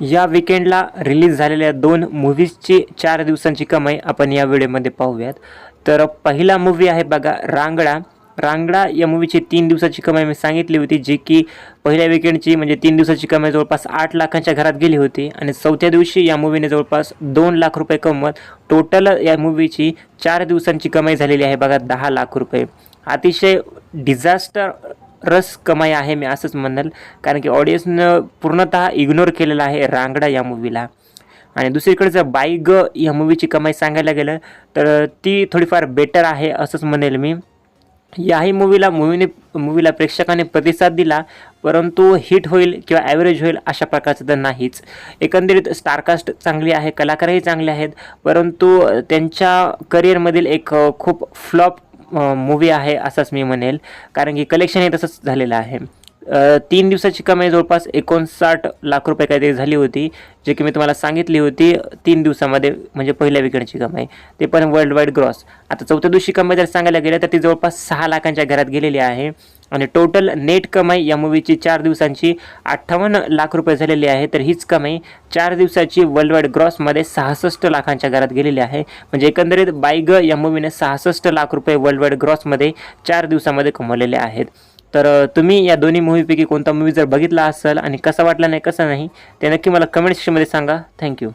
या विकेंडला रिलीज झालेल्या दोन मूव्हीजची चार दिवसांची कमाई आपण या व्हिडिओमध्ये पाहूयात. तर पहिला मूवी आहे बघा रांगडा. रांगडा या मूवीची तीन दिवसाची कमाई मी सांगितली होती जी की पहिल्या विकेंडची म्हणजे तीन दिवसाची कमाई जवळपास आठ लाखांच्या घरात गेली होती आणि चौथ्या दिवशी या मूवीने जवळपास दोन लाख रुपये कमवत टोटल या मूवीची चार दिवसांची कमाई झालेली आहे बघा दहा लाख रुपये. अतिशय डिझास्टर रस कमाई आहे मी असंच म्हणाल. कारण की ऑडियन्सनं पूर्णतः इग्नोर केलेला आहे रांगडा या मूवीला आणि दुसरीकडे जर बाई ग या मूवीची कमाई सांगायला गेलं तर ती थोडीफार बेटर आहे असंच म्हणेल मी. याही मूवीला मूवीने मूवीला प्रेक्षकाने प्रतिसाद दिला परंतु हिट होईल किंवा ॲव्हरेज होईल अशा प्रकारचं तर नाहीच. एकंदरीत स्टारकास्ट चांगली आहे कलाकारही चांगले आहेत परंतु त्यांच्या करिअरमधील एक खूप फ्लॉप मूवी आहे असंच मी म्हणेल. कारण की कलेक्शन हे तसंच झालेलं आहे. तीन दिवसाची कमाई जवळपास एकोणसाठ लाख रुपये काहीतरी झाली होती. जे की मी तुम्हाला सांगितली होती तीन दिवसामध्ये म्हणजे पहिल्या विकेंडची कमाई. ते पण वर्ल्ड वाईड ग्रॉस आता चौथ्या दिवशी कमाई जर सांगायला गेलं तर ती जवळपास सहा लाखांच्या घरात गेलेली आहे. आणि टोटल नेट कमाई या मूवीची चार दिवसांची अठ्ठावन्न लाख रुपये झालेली आहे. तर हीच कमाई चार दिवसाची वर्ल्ड वाईड ग्रॉसमध्ये सहासष्ट लाखांच्या घरात गेलेली आहे. म्हणजे एकंदरीत बाईग या मूवीने सहासष्ट लाख रुपये वर्ल्ड वाईड ग्रॉसमध्ये चार दिवसामध्ये कमवलेले आहेत. तर तुम्ही या दोन्ही मूवीपैकी कोणता मूवी जर बघितला असेल आणि कसा वाटला नाही कसा नाही ते नक्की मला कमेंट सेक्शनमध्ये सांगा. थँक्यू